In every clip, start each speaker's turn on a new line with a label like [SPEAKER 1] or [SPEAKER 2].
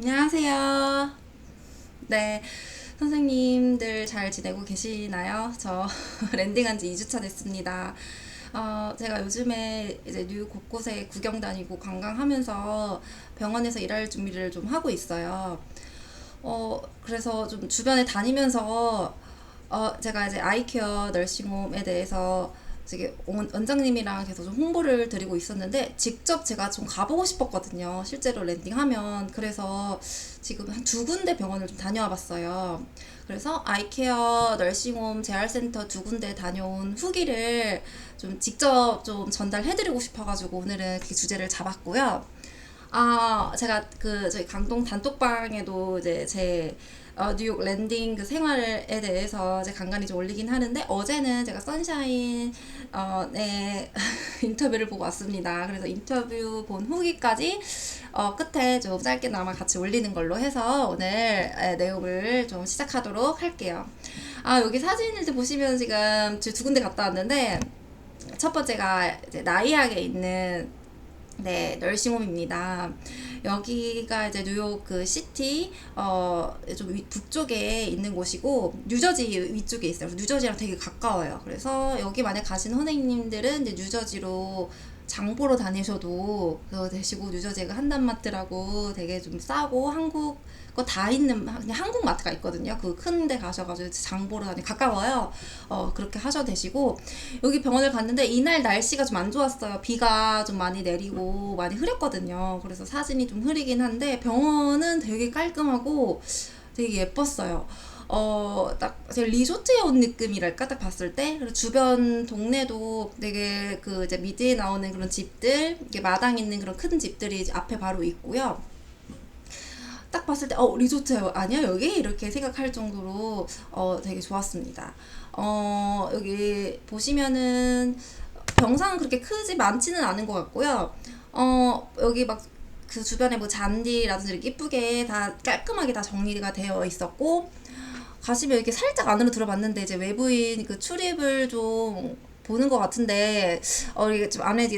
[SPEAKER 1] 안녕하세요. 네. 선생님들 잘 지내고 계시나요? 저 랜딩한 지 2주차 됐습니다. 어, 제가 요즘에 이제 뉴욕 곳곳에 구경 다니고 관광하면서 병원에서 일할 준비를 좀 하고 있어요. 어, 그래서 좀 주변에 다니면서 어, 제가 이제 아이케어 널싱홈에 대해서 되게 원- 원장님이랑 계속 좀 홍보를 드리고 있었는데 직접 제가 좀 가보고 싶었거든요. 실제로 랜딩하면 그래서 지금 한 두 군데 병원을 좀 다녀와 봤어요. 그래서 아이케어 널싱홈 재활센터 두 군데 다녀온 후기를 좀 직접 좀 전달해드리고 싶어가지고 오늘은 그 주제를 잡았고요. 아, 제가 그 저희 강동 단톡방에도 이제 제 어, 뉴욕 랜딩 그 생활에 대해서 이제 간간히 좀 올리긴 하는데 어제는 제가 선샤인 어, 네 인터뷰를 보고 왔습니다. 그래서 인터뷰 본 후기까지 어, 끝에 좀 짧게나마 같이 올리는 걸로 해서 오늘 에, 내용을 좀 시작하도록 할게요. 아, 여기 사진을 보시면 지금 두 군데 갔다 왔는데 첫 번째가 이제 나이악에 있는 네, 널싱홈입니다. 여기가 이제 뉴욕 그 시티 어좀 북쪽에 있는 곳이고 뉴저지 위쪽에 있어요. 뉴저지랑 되게 가까워요. 그래서 여기 만약 가시는 선생님들은 이제 뉴저지로 장 보러 다니셔도 그거 되시고 뉴저지가 한단마트라고 되게 좀 싸고 한국 거 다 있는 그냥 한국 마트가 있거든요. 그 큰 데 가셔가지고 장 보러 다니 가까워요. 어 그렇게 하셔도 되시고 여기 병원을 갔는데 이날 날씨가 좀 안 좋았어요. 비가 좀 많이 내리고 많이 흐렸거든요. 그래서 사진이 좀 흐리긴 한데 병원은 되게 깔끔하고 되게 예뻤어요. 어, 딱, 리조트에 온 느낌이랄까? 딱 봤을 때. 그리고 주변 동네도 되게 그 이제 미드에 나오는 그런 집들, 이게 마당 있는 그런 큰 집들이 앞에 바로 있고요. 딱 봤을 때, 어, 리조트 아니야? 여기? 이렇게 생각할 정도로, 어, 되게 좋았습니다. 어, 여기 보시면은, 병상은 그렇게 크지 많지는 않은 것 같고요. 어, 여기 막, 그 주변에 뭐 잔디라든지 이쁘게 다 깔끔하게 다 정리가 되어 있었고, 가시면 이렇게 살짝 안으로 들어봤는데, 이제 외부인 그 출입을 좀 보는 것 같은데, 어, 이게 좀 안에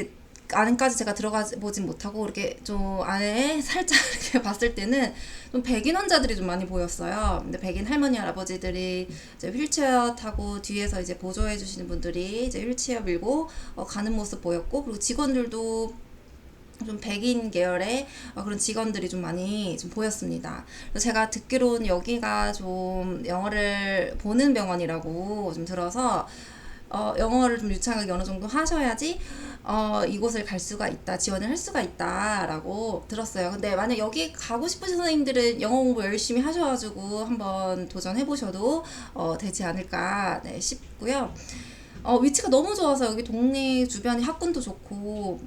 [SPEAKER 1] 안까지 제가 들어가 보진 못하고 이렇게 좀 안에 살짝 이렇게 봤을 때는 좀 백인 환자들이 좀 많이 보였어요. 근데 백인 할머니 할아버지들이 이제 휠체어 타고 뒤에서 이제 보조해 주시는 분들이 이제 휠체어 밀고 어, 가는 모습 보였고 그리고 직원들도 좀 백인 계열의 어, 그런 직원들이 좀 많이 좀 보였습니다. 제가 듣기로는 여기가 좀 영어를 보는 병원이라고 좀 들어서 어, 영어를 좀 유창하게 어느 정도 하셔야지 어, 이곳을 갈 수가 있다, 지원을 할 수가 있다라고 들었어요. 근데 만약 여기 가고 싶으신 선생님들은 영어 공부 열심히 하셔가지고 한번 도전해 보셔도 어, 되지 않을까 네, 싶고요. 어, 위치가 너무 좋아서 여기 동네 주변에 학군도 좋고,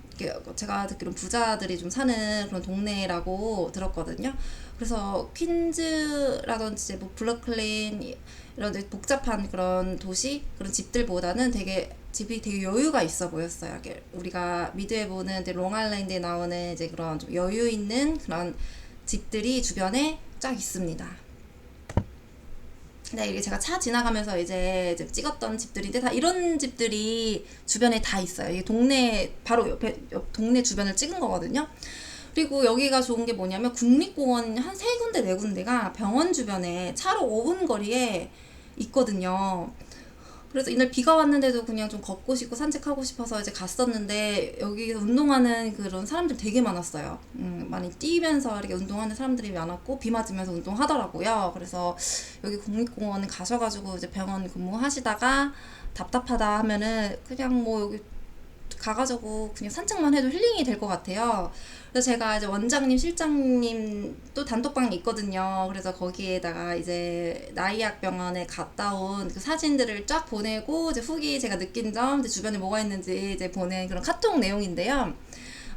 [SPEAKER 1] 제가 듣기로는 부자들이 좀 사는 그런 동네라고 들었거든요. 그래서 퀸즈라든지 뭐 블루클린 이런 데 복잡한 그런 도시 그런 집들보다는 되게 집이 되게 여유가 있어 보였어요. 우리가 미드에 보는 롱아일랜드에 나오는 이제 그런 좀 여유 있는 그런 집들이 주변에 쫙 있습니다. 네, 이게 제가 차 지나가면서 이제 찍었던 집들인데 다 이런 집들이 주변에 다 있어요. 이게 동네 바로 옆에 옆 동네 주변을 찍은 거거든요. 그리고 여기가 좋은 게 뭐냐면 국립공원 한 세 군데 네 군데가 병원 주변에 차로 5분 거리에 있거든요. 그래서 이날 비가 왔는데도 그냥 좀 걷고 싶고 산책하고 싶어서 이제 갔었는데 여기서 운동하는 그런 사람들 되게 많았어요. 음, 많이 뛰면서 이렇게 운동하는 사람들이 많았고 비 맞으면서 운동하더라고요. 그래서 여기 국립공원 가셔가지고 이제 병원 근무하시다가 답답하다 하면은 그냥 뭐 여기 가가지고 그냥 산책만 해도 힐링이 될 것 같아요. 그래서 제가 이제 원장님, 실장님 또 단톡방이 있거든요. 그래서 거기에다가 이제 나이약 병원에 갔다 온 그 사진들을 쫙 보내고 이제 후기 제가 느낀 점, 이제 주변에 뭐가 있는지 이제 보낸 그런 카톡 내용인데요.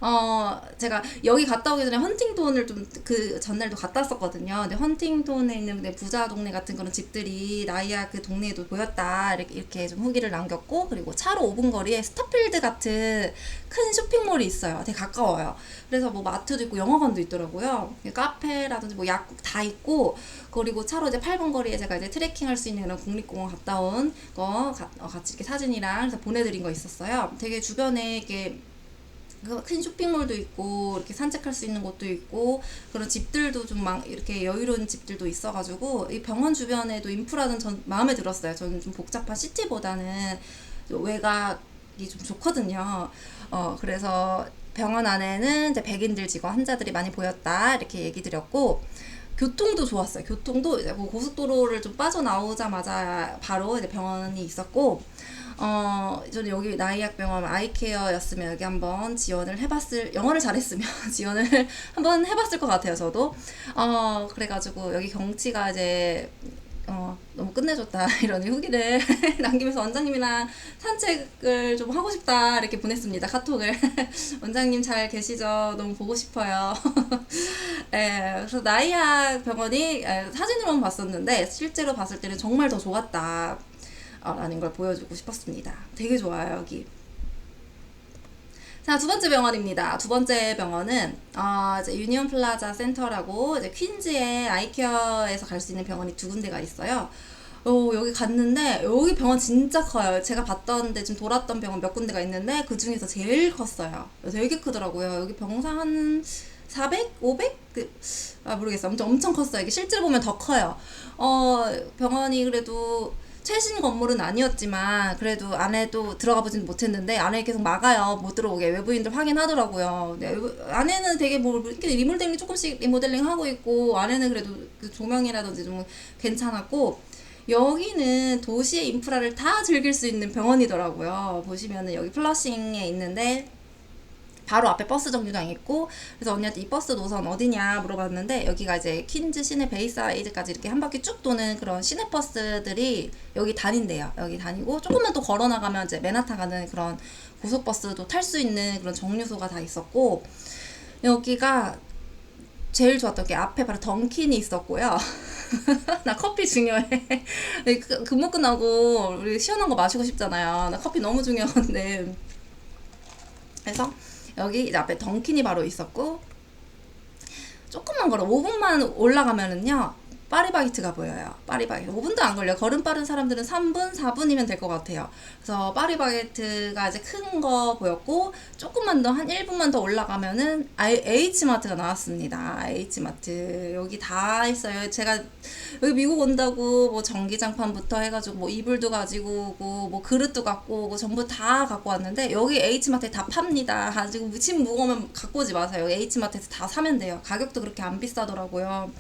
[SPEAKER 1] 어, 제가 여기 갔다 오기 전에 헌팅톤을 좀 그 전날도 갔다 왔었거든요. 근데 헌팅톤에 있는 데 부자 동네 같은 그런 집들이 나이아 그 동네에도 보였다. 이렇게, 이렇게 좀 후기를 남겼고, 그리고 차로 5분 거리에 스타필드 같은 큰 쇼핑몰이 있어요. 되게 가까워요. 그래서 뭐 마트도 있고 영화관도 있더라고요. 카페라든지 뭐 약국 다 있고, 그리고 차로 이제 8분 거리에 제가 이제 트레킹 할 수 있는 그런 국립공원 갔다 온 거, 가- 어, 같이 이렇게 사진이랑 그래서 보내드린 거 있었어요. 되게 주변에 이렇게 그 큰 쇼핑몰도 있고 이렇게 산책할 수 있는 곳도 있고 그런 집들도 좀 막 이렇게 여유로운 집들도 있어가지고 이 병원 주변에도 인프라는 전 마음에 들었어요. 저는 좀 복잡한 시티보다는 외곽이 좀 좋거든요. 어 그래서 병원 안에는 이제 백인들 직원 환자들이 많이 보였다 이렇게 얘기 드렸고 교통도 좋았어요. 교통도 이제 뭐 고속도로를 좀 빠져나오자마자 바로 이제 병원이 있었고 어, 저는 여기 나이약병원 아이케어였으면 여기 한번 지원을 해봤을, 영어를 잘했으면 지원을 한번 해봤을 것 같아요, 저도. 어, 그래가지고 여기 경치가 이제, 어, 너무 끝내줬다. 이런 후기를 남기면서 원장님이랑 산책을 좀 하고 싶다. 이렇게 보냈습니다. 카톡을. 원장님 잘 계시죠? 너무 보고 싶어요. 예, 그래서 나이약 병원이 예, 사진으로만 봤었는데, 실제로 봤을 때는 정말 더 좋았다. 어, 라는 걸 보여주고 싶었습니다. 되게 좋아요, 여기. 자, 두 번째 병원입니다. 두 번째 병원은, 어, 이제 유니온 플라자 센터라고, 이제 퀸즈의 아이케어에서 갈 수 있는 병원이 두 군데가 있어요. 어, 여기 갔는데, 여기 병원 진짜 커요. 제가 봤던 데, 좀 돌았던 병원 몇 군데가 있는데, 그 중에서 제일 컸어요. 되게 크더라고요. 여기 병상 한 400? 500? 그, 아, 모르겠어요. 엄청, 엄청 컸어요. 이게 실제로 보면 더 커요. 어, 병원이 그래도, 최신 건물은 아니었지만 그래도 안에도 들어가 보진 못했는데 안에 계속 막아요. 못 들어오게. 외부인들 확인하더라고요. 네, 안에는 되게 뭐 이렇게 리모델링 조금씩 리모델링 하고 있고 안에는 그래도 그 조명이라든지 좀 괜찮았고 여기는 도시의 인프라를 다 즐길 수 있는 병원이더라고요. 보시면은 여기 플러싱에 있는데 바로 앞에 버스 정류장 있고 그래서 언니한테 이 버스 노선 어디냐 물어봤는데 여기가 이제 퀸즈 시내 베이사이드까지 이렇게 한 바퀴 쭉 도는 그런 시내 버스들이 여기 다닌대요. 여기 다니고 조금만 또 걸어 나가면 이제 맨하탄 가는 그런 고속버스도 탈 수 있는 그런 정류소가 다 있었고 여기가 제일 좋았던 게 앞에 바로 던킨이 있었고요. 나 커피 중요해. 그, 근무 끝나고 우리 시원한 거 마시고 싶잖아요. 나 커피 너무 중요한데. 그래서 여기 앞에 던킨이 바로 있었고 조금만 걸어. 5분만 올라가면은요 파리바게트가 보여요. 파리바게트 5분도 안 걸려. 걸음 빠른 사람들은 3분, 4분이면 될 것 같아요. 그래서 파리바게트가 이제 큰 거 보였고 조금만 더 한 1분만 더 올라가면은 H마트가 나왔습니다. H마트 여기 다 있어요. 제가 여기 미국 온다고 뭐 전기장판부터 해가지고 뭐 이불도 가지고 오고 뭐 그릇도 갖고 오고 전부 다 갖고 왔는데 여기 H마트에 다 팝니다. 가지고 짐 무거우면 갖고 오지 마세요. H마트에서 다 사면 돼요. 가격도 그렇게 안 비싸더라고요.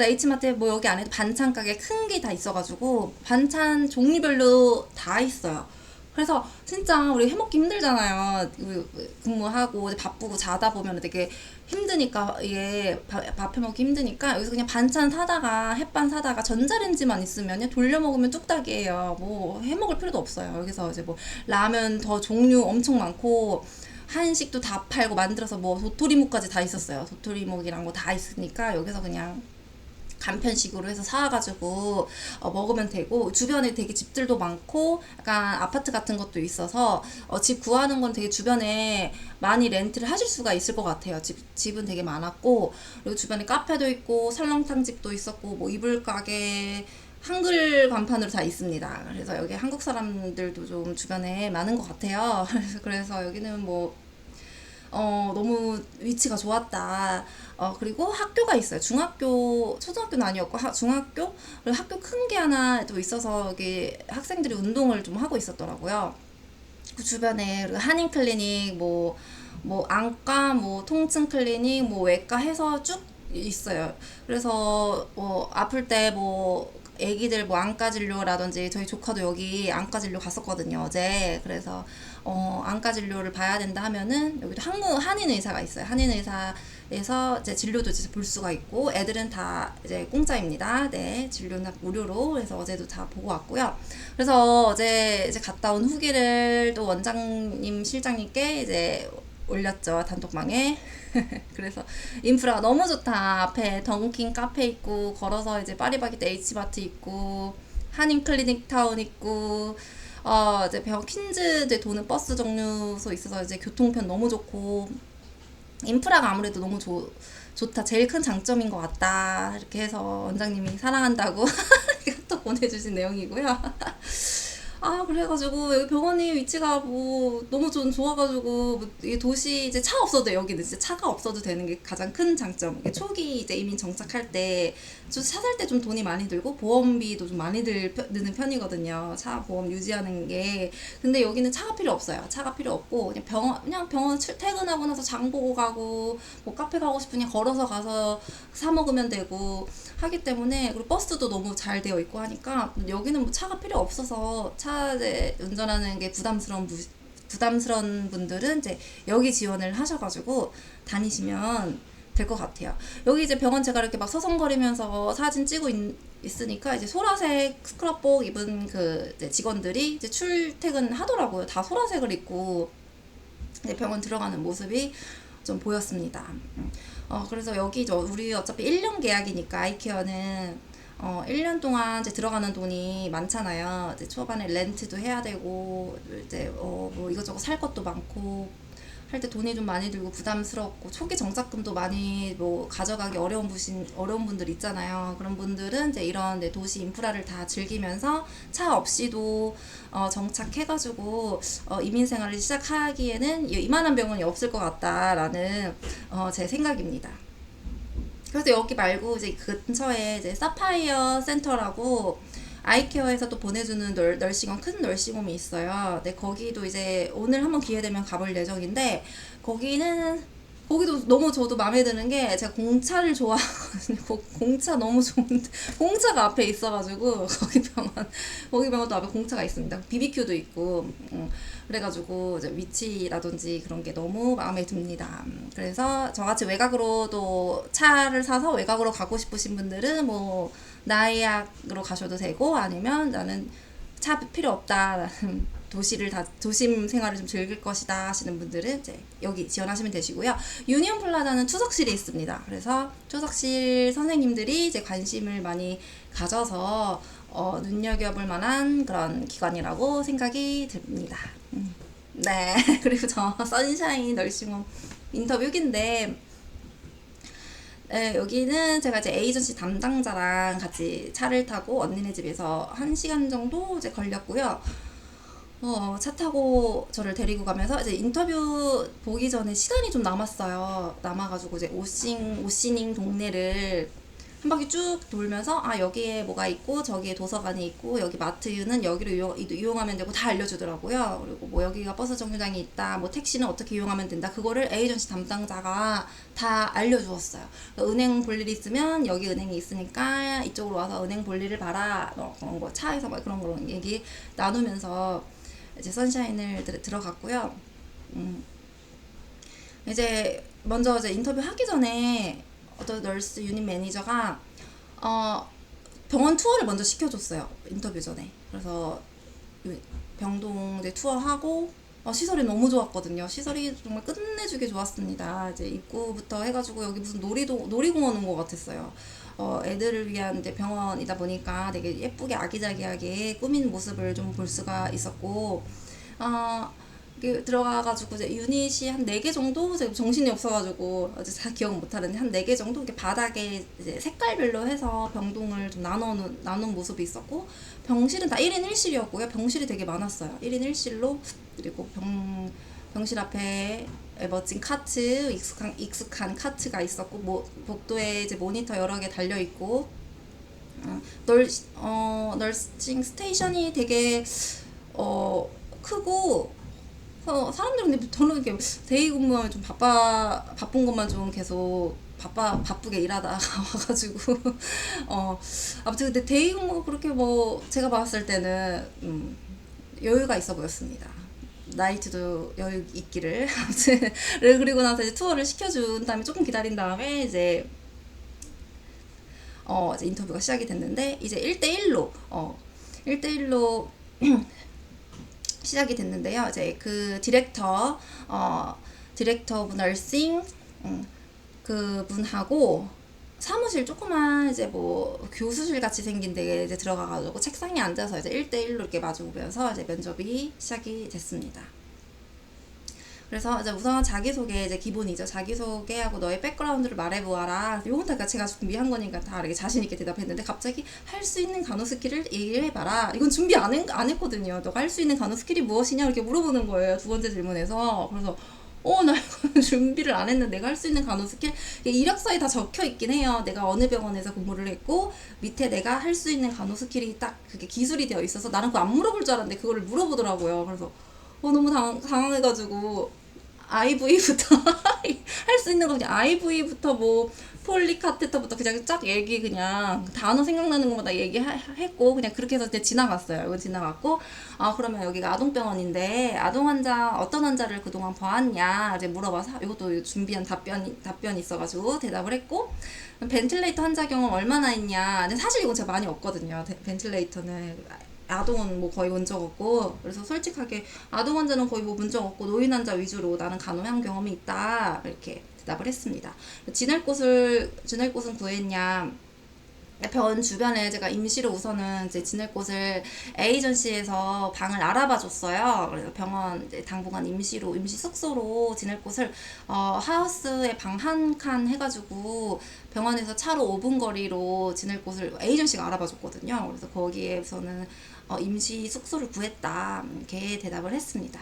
[SPEAKER 1] 그래서 H마트에 뭐 여기 안에 반찬 가게 큰 게 다 있어가지고 반찬 종류별로 다 있어요. 그래서 진짜 우리 해먹기 힘들잖아요. 그 근무하고 바쁘고 자다 보면 되게 힘드니까 이게 밥 해먹기 힘드니까 여기서 그냥 반찬 사다가 햇반 사다가 전자레인지만 있으면 돌려 먹으면 뚝딱이에요. 뭐 해먹을 필요도 없어요. 여기서 이제 뭐 라면 더 종류 엄청 많고 한식도 다 팔고 만들어서 뭐 도토리묵까지 다 있었어요. 도토리묵이랑 뭐 다 있으니까 여기서 그냥 간편식으로 해서 사와가지고 어, 먹으면 되고 주변에 되게 집들도 많고 약간 아파트 같은 것도 있어서 어, 집 구하는 건 되게 주변에 많이 렌트를 하실 수가 있을 것 같아요. 집, 집은 되게 많았고 그리고 주변에 카페도 있고 설렁탕 집도 있었고 뭐 이불 가게 한글 간판으로 다 있습니다. 그래서 여기 한국 사람들도 좀 주변에 많은 것 같아요. 그래서 여기는 뭐 어, 너무 위치가 좋았다. 어, 그리고 학교가 있어요. 중학교, 초등학교는 아니었고, 하, 중학교? 그리고 학교 큰 게 하나 또 있어서 여기 학생들이 운동을 좀 하고 있었더라고요. 그 주변에 한인 클리닉, 뭐, 뭐, 안과, 뭐, 통증 클리닉, 뭐, 외과 해서 쭉 있어요. 그래서, 뭐, 아플 때 뭐, 애기들 뭐 안과 진료라든지 저희 조카도 여기 안과 진료 갔었거든요 어제 그래서 어 안과 진료를 봐야 된다 하면은 여기도 한국 한인 의사가 있어요. 한인 의사에서 이제 진료도 이제 볼 수가 있고 애들은 다 이제 공짜입니다. 네 진료는 무료로 그래서 어제도 다 보고 왔고요. 그래서 어제 이제 갔다 온 후기를 또 원장님 실장님께 이제 올렸죠 단톡방에. 그래서 인프라가 너무 좋다. 앞에 던킨 카페 있고 걸어서 이제 파리바게트 H마트 있고 한인 클리닉 타운 있고 어 이제 병 퀸즈에 도는 버스 정류소 있어서 이제 교통편 너무 좋고 인프라가 아무래도 너무 좋 좋다 제일 큰 장점인 것 같다 이렇게 해서 원장님이 사랑한다고 또 보내주신 내용이고요. 아 그래가지고 여기 병원이 위치가 뭐 너무 좀 좋아가지고 뭐 이게 도시 이제 차 없어도 여기는 진짜 차가 없어도 되는 게 가장 큰 장점. 초기 이제 이민 정착할 때 차 살 때 좀 돈이 많이 들고 보험비도 좀 많이 들, 드는 편이거든요. 차 보험 유지하는 게. 근데 여기는 차가 필요 없어요. 차가 필요 없고 그냥 병원 그냥 병원 출- 퇴근하고 나서 장 보고 가고 뭐 카페 가고 싶으니 걸어서 가서 사 먹으면 되고 하기 때문에 그리고 버스도 너무 잘 되어 있고 하니까 여기는 뭐 차가 필요 없어서 차 이제 운전하는 게 부담스러운 부, 부담스러운 분들은 이제 여기 지원을 하셔가지고 다니시면 될 것 같아요. 여기 이제 병원 제가 이렇게 막 서성거리면서 사진 찍고 있, 있으니까 이제 소라색 스크럽복 입은 그 직원들이 이제 출퇴근 하더라고요. 다 소라색을 입고 이제 병원 들어가는 모습이 좀 보였습니다. 음. 어, 그래서 여기 저 우리 어차피 1년 계약이니까 아이케어는 어, 1년 동안 이제 들어가는 돈이 많잖아요. 이제 초반에 렌트도 해야 되고, 이제, 어, 뭐 이것저것 살 것도 많고, 할 때 돈이 좀 많이 들고 부담스럽고, 초기 정착금도 많이 뭐 가져가기 어려운 분신, 어려운 분들 있잖아요. 그런 분들은 이제 이런 네, 도시 인프라를 다 즐기면서 차 없이도 어, 정착해가지고, 어, 이민 생활을 시작하기에는 이- 이만한 병원이 없을 것 같다라는 어, 제 생각입니다. 그래서 여기 말고 이제 근처에 이제 사파이어 센터라고 아이케어에서 또 보내주는 널, 널싱홈 큰 널싱홈이 있어요. 네 거기도 이제 오늘 한번 기회 되면 가볼 예정인데 거기는 거기도 너무 저도 마음에 드는 게 제가 공차를 좋아하거든요. 고- 공차 너무 좋은데 공차가 앞에 있어가지고 거기 병원 거기 병원도 앞에 공차가 있습니다. BBQ도 있고 음, 그래가지고 이제 위치라든지 그런 게 너무 마음에 듭니다. 음, 그래서 저같이 외곽으로도 차를 사서 외곽으로 가고 싶으신 분들은 뭐 나이약으로 가셔도 되고 아니면 나는 차 필요 없다. 도시를 다 도심 생활을 좀 즐길 것이다 하시는 분들은 이제 여기 지원하시면 되시고요. 유니온 플라자는 투석실이 있습니다. 그래서 투석실 선생님들이 이제 관심을 많이 가져서 어, 눈여겨볼 만한 그런 기관이라고 생각이 듭니다. 음. 네. 그리고 저 선샤인 널싱홈 인터뷰 후기인데 네, 여기는 제가 이제 에이전시 담당자랑 같이 차를 타고 언니네 집에서 한 시간 정도 이제 걸렸고요. 어, 차 타고 저를 데리고 가면서 이제 인터뷰 보기 전에 시간이 좀 남았어요. 남아가지고 이제 오싱, 오시닝 동네를 한 바퀴 쭉 돌면서 아 여기에 뭐가 있고 저기에 도서관이 있고 여기 마트는 여기로 이용, 이용 하면 되고 다 알려주더라고요. 그리고 뭐 여기가 버스 정류장이 있다, 뭐 택시는 어떻게 이용하면 된다. 그거를 에이전시 담당자가 다 알려주었어요. 그러니까 은행 볼 일 있으면 여기 은행이 있으니까 이쪽으로 와서 은행 볼 일을 봐라. 뭐 그런 거 차에서 막 그런 그런 얘기 나누면서 이제 선샤인을 들, 들어갔고요. 음. 이제 먼저 이제 인터뷰 하기 전에 어떤 널스 유닛 매니저가 어 병원 투어를 먼저 시켜줬어요 인터뷰 전에 그래서 유- 병동 이제 투어하고 어, 시설이 너무 좋았거든요 시설이 정말 끝내주게 좋았습니다 이제 입구부터 해가지고 여기 무슨 놀이도 놀이공원 온 것 같았어요 어, 애들을 위한 이제 병원이다 보니까 되게 예쁘게 아기자기하게 꾸민 모습을 좀 볼 수가 있었고 어, 이게 들어가가지고 이제 유닛이 한 네 개 정도? 제가 정신이 없어가지고 아직 다 기억 못하는데 한 네 개 정도? 이렇게 바닥에 이제 색깔별로 해서 병동을 좀 나눠 나눈 모습이 있었고 병실은 다 1인 1실이었고요. 병실이 되게 많았어요. 1인 1실로 그리고 병 병실 앞에 멋진 카트 익숙한 익숙한 카트가 있었고 뭐 복도에 이제 모니터 여러 개 달려 있고 어, 널, 어, 널싱 스테이션이 되게 어, 크고 어, 사람들은 근데 저는 이렇게 대기 근무하면 좀 바빠 바쁜 것만 좀 계속 바빠 바쁘게 일하다가 와가지고 어 아무튼 근데 대기 근무가 그렇게 뭐 제가 봤을 때는 음, 여유가 있어 보였습니다. 나이트도 여유 있기를 아무튼 그리고 나서 이제 투어를 시켜준 다음에 조금 기다린 다음에 이제 어 이제 인터뷰가 시작이 됐는데 이제 1대1로 어 1대1로 시작이 됐는데요. 이제 그 디렉터 어 디렉터 널싱 음, 그 분하고 사무실 조그만 이제 뭐 교수실 같이 생긴 데에 이제 들어가가지고 책상에 앉아서 이제 1대1로 이렇게 마주보면서 이제 면접이 시작이 됐습니다. 그래서 이제 우선 자기소개 이제 기본이죠. 자기소개하고 너의 백그라운드를 말해보아라. 요건 다 제가 준비한 거니까 다 이렇게 자신있게 대답했는데 갑자기 할 수 있는 간호 스킬을 얘기를 해봐라. 이건 준비 안, 했, 안 했거든요. 너가 할 수 있는 간호 스킬이 무엇이냐 이렇게 물어보는 거예요. 두 번째 질문에서. 그래서 어, 나 이거는 준비를 안 했는데 내가 할 수 있는 간호 스킬 이력서에 다 적혀 있긴 해요. 내가 어느 병원에서 근무를 했고 밑에 내가 할 수 있는 간호 스킬이 딱 그게 기술이 되어 있어서 나는 그거 안 물어볼 줄 알았는데 그거를 물어보더라고요. 그래서 어, 너무 당, 당황해가지고 IV부터 할 수 있는 거 그냥 IV부터 뭐 폴리카테터부터 그냥 쫙 얘기 그냥 단어 생각나는 것마다 얘기했고 그냥 그렇게 해서 이제 지나갔어요. 이거 지나갔고 아 그러면 여기가 아동병원인데 아동 환자 어떤 환자를 그동안 봐왔냐 이제 물어봐서 이것도 준비한 답변이 답변이 있어가지고 대답을 했고 벤틸레이터 환자 경험 얼마나 했냐 근데 사실 이건 제가 많이 없거든요. 데- 벤틸레이터는 아동은 뭐 거의 본적 없고 그래서 솔직하게 아동 환자는 거의 뭐본적 없고 노인 환자 위주로 나는 간호형 경험이 있다 이렇게 대답을 했습니다. 지낼 곳을 지낼 곳은 구했냐? 병원 주변에 제가 임시로 우선은 이제 지낼 곳을 에이전시에서 방을 알아봐 줬어요. 그래서 병원 이제 당분간 임시로 임시 숙소로 지낼 곳을 어, 하우스에 방 한 칸 해가지고 병원에서 차로 5분 거리로 지낼 곳을 에이전시가 알아봐 줬거든요. 그래서 거기에서는 어, 임시 숙소를 구했다 이렇게 대답을 했습니다.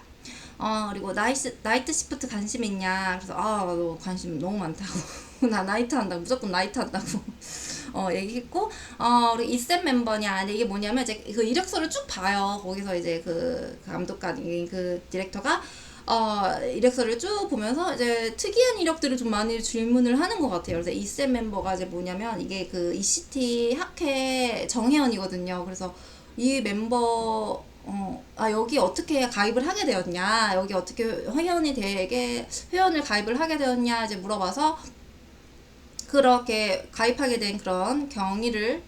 [SPEAKER 1] 어, 그리고 나이트, 나이트 시프트 관심 있냐? 그래서, 아, 너 관심 너무 많다고. 나 나이트 한다고. 무조건 나이트 한다고. 어, 얘기했고, 어, 우리 이쌤 멤버냐. 이게 뭐냐면, 이제 그 이력서를 쭉 봐요. 거기서 이제 그, 그 감독관이, 그 디렉터가, 어, 이력서를 쭉 보면서 이제 특이한 이력들을 좀 많이 질문을 하는 것 같아요. 그래서 이쌤 멤버가 이제 뭐냐면, 이게 그 ECT 학회 정회원이거든요. 그래서 이 멤버, 어, 아, 여기 어떻게 가입을 하게 되었냐, 여기 어떻게 회원이 되게, 회원을 가입을 하게 되었냐, 이제 물어봐서, 그렇게 가입하게 된 그런 경위를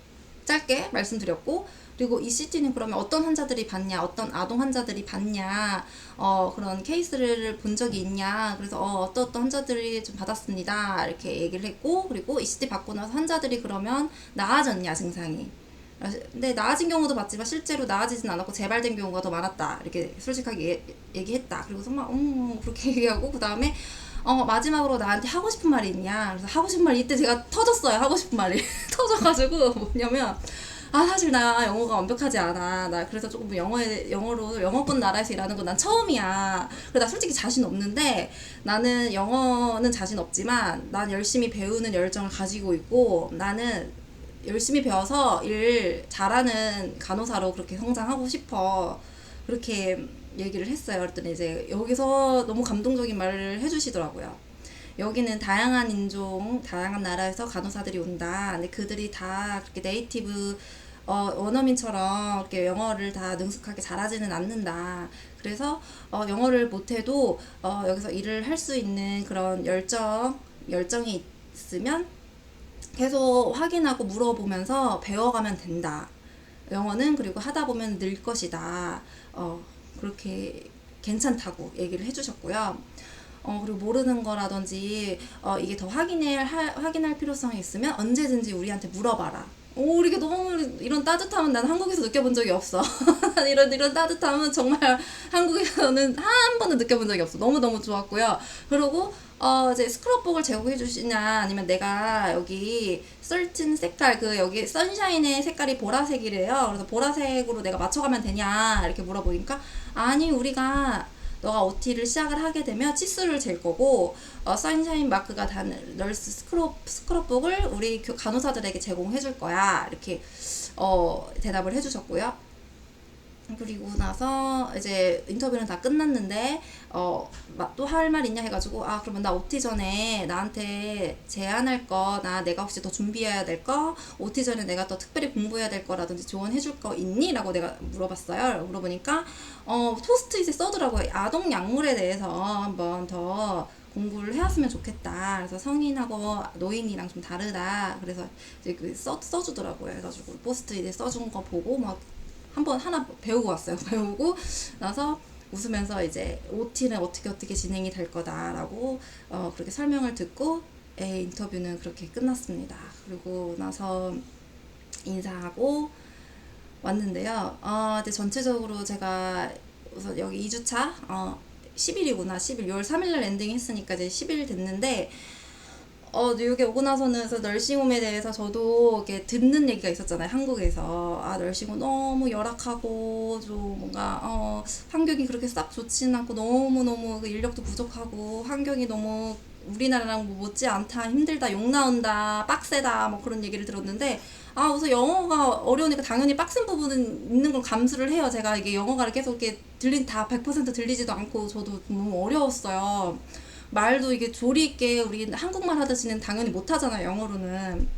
[SPEAKER 1] 짧게 말씀드렸고, 그리고 ECT는 그러면 어떤 환자들이 받냐, 어떤 아동 환자들이 받냐, 어, 그런 케이스를 본 적이 있냐, 그래서 어, 어떤 어떤 환자들이 좀 받았습니다. 이렇게 얘기를 했고, 그리고 ECT 받고 나서 환자들이 그러면 나아졌냐, 증상이. 근데 나아진 경우도 봤지만 실제로 나아지진 않았고 재발된 경우가 더 많았다 이렇게 솔직하게 예- 얘기했다 그리고 정말 음 그렇게 얘기하고 그 다음에 어 마지막으로 나한테 하고 싶은 말이 있냐? 그래서 하고 싶은 말 이때 제가 터졌어요 하고 싶은 말이. 터져가지고 뭐냐면 아 사실 나 영어가 완벽하지 않아. 나 그래서 조금 영어에 영어로 영어권 나라에서 일하는 건 난 처음이야. 그래서 나 솔직히 자신 없는데 나는 영어는 자신 없지만 난 열심히 배우는 열정을 가지고 있고 나는 열심히 배워서 일 잘하는 간호사로 그렇게 성장하고 싶어. 그렇게 얘기를 했어요. 그랬더니 이제 여기서 너무 감동적인 말을 해주시더라고요. 여기는 다양한 인종, 다양한 나라에서 간호사들이 온다. 근데 그들이 다 그렇게 네이티브 어, 원어민처럼 이렇게 영어를 다 능숙하게 잘하지는 않는다. 그래서 어, 영어를 못해도 어, 여기서 일을 할 수 있는 그런 열정, 열정이 있으면 계속 확인하고 물어보면서 배워가면 된다. 영어는 그리고 하다 보면 늘 것이다. 어, 그렇게 괜찮다고 얘기를 해주셨고요. 어, 그리고 모르는 거라든지, 어, 이게 더 확인할, 할- 확인할 필요성이 있으면 언제든지 우리한테 물어봐라. 오, 이게 너무, 이런 따뜻함은 난 한국에서 느껴본 적이 없어. 이런, 이런 따뜻함은 정말 한국에서는 한 번도 느껴본 적이 없어. 너무 너무 좋았고요. 그리고, 어, 이제 스크럽복을 제공해 주시냐, 아니면 내가 여기 썰튼 색깔, 그 여기 선샤인의 색깔이 보라색이래요. 그래서 보라색으로 내가 맞춰가면 되냐, 이렇게 물어보니까, 아니, 우리가 너가 OT를 시작을 하게 되면 치수를 잴 거고, 어, 선샤인 마크가 단 널스 스크럽, 스크럽복을 우리 교- 간호사들에게 제공해 줄 거야. 이렇게, 어, 대답을 해 주셨고요. 그리고 나서 이제 인터뷰는 다 끝났는데 어 또 할 말 있냐 해가지고 아 그러면 나 OT 전에 나한테 제안할 거 나 내가 혹시 더 준비해야 될 거 OT 전에 내가 더 특별히 공부해야 될 거라든지 조언해 줄 거 있니? 라고 내가 물어봤어요 물어보니까 어 포스트잇에 써더라고요 아동 약물에 대해서 한번 더 공부를 해왔으면 좋겠다. 그래서 성인하고 노인이랑 좀 다르다. 그래서 이제 그 써, 써주더라고요. 해가지고 포스트잇에 써준 거 보고 막 한번 하나 배우고 왔어요. 배우고 나서 웃으면서 이제 OT는 어떻게 어떻게 진행이 될 거다라고 어, 그렇게 설명을 듣고 에, 인터뷰는 그렇게 끝났습니다. 그리고 나서 인사하고 왔는데요. 어, 근데 전체적으로 제가 우선 여기 2주차 어, 10일이구나. 10일, 6월 3일날 랜딩 했으니까 이제 10일 됐는데, 어, 뉴욕에 오고 나서는 그래서 널싱홈에 대해서 저도 이렇게 듣는 얘기가 있었잖아요. 한국에서. 아, 널싱홈 너무 열악하고, 좀 뭔가, 어, 환경이 그렇게 싹 좋지는 않고, 너무너무 그 인력도 부족하고, 환경이 너무 우리나라랑 뭐 못지 않다, 힘들다, 욕 나온다, 빡세다, 뭐 그런 얘기를 들었는데, 아, 우선 영어가 어려우니까 당연히 빡센 부분은 있는 걸 감수를 해요. 제가 이게 영어가 계속 이렇게 들린, 다 100% 들리지도 않고, 저도 너무 어려웠어요. 말도 이게 조리 있게 우리 한국말 하듯이는 당연히 못 하잖아요, 영어로는.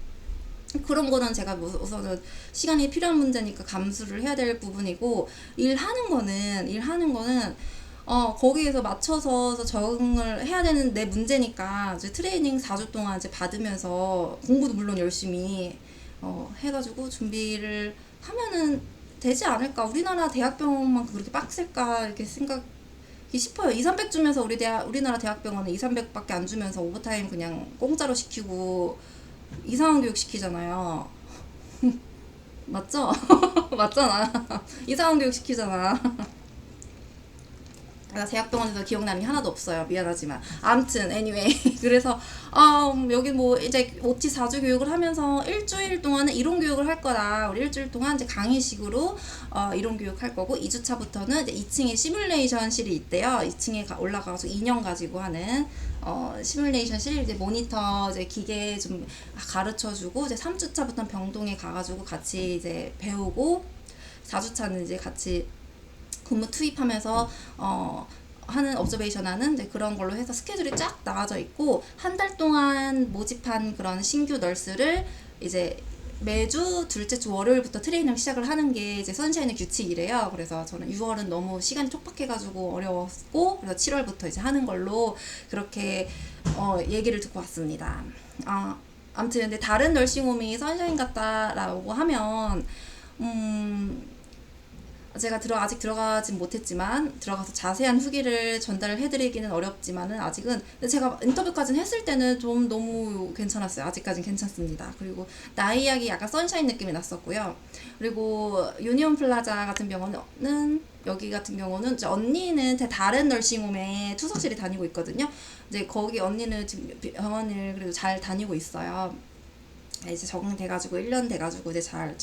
[SPEAKER 1] 그런 거는 제가 뭐 우선은 시간이 필요한 문제니까 감수를 해야 될 부분이고, 일하는 거는, 일하는 거는, 어, 거기에서 맞춰서 적응을 해야 되는 내 문제니까, 이제 트레이닝 4주 동안 이제 받으면서 공부도 물론 열심히, 어, 해가지고 준비를 하면은 되지 않을까. 우리나라 대학병원만큼 그렇게 빡셀까, 이렇게 생각, 이 싶어요. 2, 300 주면서 우리 대학 우리나라 대학병원은 2, 300밖에 안 주면서 오버타임 그냥 공짜로 시키고 이상한 교육 시키잖아요. 맞죠? 맞잖아. 이상한 교육 시키잖아. 내가 대학병원에서 기억나는 게 하나도 없어요. 미안하지만. 암튼, anyway. 그래서, 아, 음, 여기 뭐, 이제 OT 4주 교육을 하면서 일주일 동안은 이론 교육을 할 거다. 우리 일주일 동안 이제 강의식으로, 어, 이론 교육 할 거고, 2주차부터는 이제 2층에 시뮬레이션실이 있대요. 2층에 가, 올라가서 인형 가지고 하는, 어, 시뮬레이션실, 이제 모니터, 이제 기계 좀 가르쳐 주고, 이제 3주차부터는 병동에 가 가지고 같이 이제 배우고, 4주차는 이제 같이 근무 투입하면서 어 하는 observation 하는 이제 그런 걸로 해서 스케줄이 쫙 나와져 있고 한 달 동안 모집한 그런 신규 널스를 이제 매주 둘째 주 월요일부터 트레이닝 시작을 하는 게 이제 선샤인의 규칙이래요. 그래서 저는 6월은 너무 시간이 촉박해가지고 어려웠고 그래서 7월부터 이제 하는 걸로 그렇게 어 얘기를 듣고 왔습니다. 아 아무튼 근데 다른 널싱홈이 선샤인 같다라고 하면 음 제가 들어 아직 들어가진 못했지만 들어가서 자세한 후기를 전달을 해드리기는 어렵지만은 아직은 제가 인터뷰까지는 했을 때는 좀 너무 괜찮았어요. 아직까진 괜찮습니다. 그리고 나이 이야기 약간 선샤인 느낌이 났었고요. 그리고 유니온 플라자 같은 경우는 여기 같은 경우는 이제 언니는 대- 다른 널싱홈에 투석실에 다니고 있거든요. 이제 거기 언니는 지금 병원을 그래도 잘 다니고 있어요. 이제 적응돼가지고 1년 돼가지고 이제 잘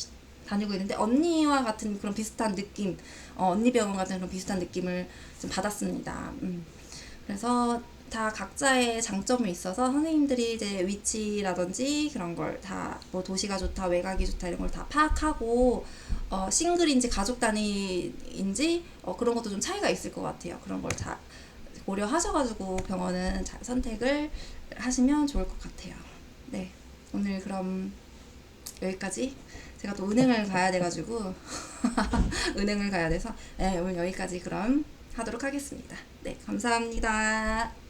[SPEAKER 1] 다니고 있는데 언니와 같은 그런 비슷한 느낌, 어, 언니 병원 같은 그런 비슷한 느낌을 좀 받았습니다. 음. 그래서 다 각자의 장점이 있어서 선생님들이 이제 위치라든지 그런 걸 다 뭐 도시가 좋다, 외곽이 좋다 이런 걸 다 파악하고 어, 싱글인지 가족 단위인지 어, 그런 것도 좀 차이가 있을 것 같아요. 그런 걸 다 고려하셔가지고 병원은 잘 선택을 하시면 좋을 것 같아요. 네, 오늘 그럼 여기까지. 제가 또 은행을 가야 돼가지고 은행을 가야 돼서 네, 오늘 여기까지 그럼 하도록 하겠습니다. 네, 감사합니다.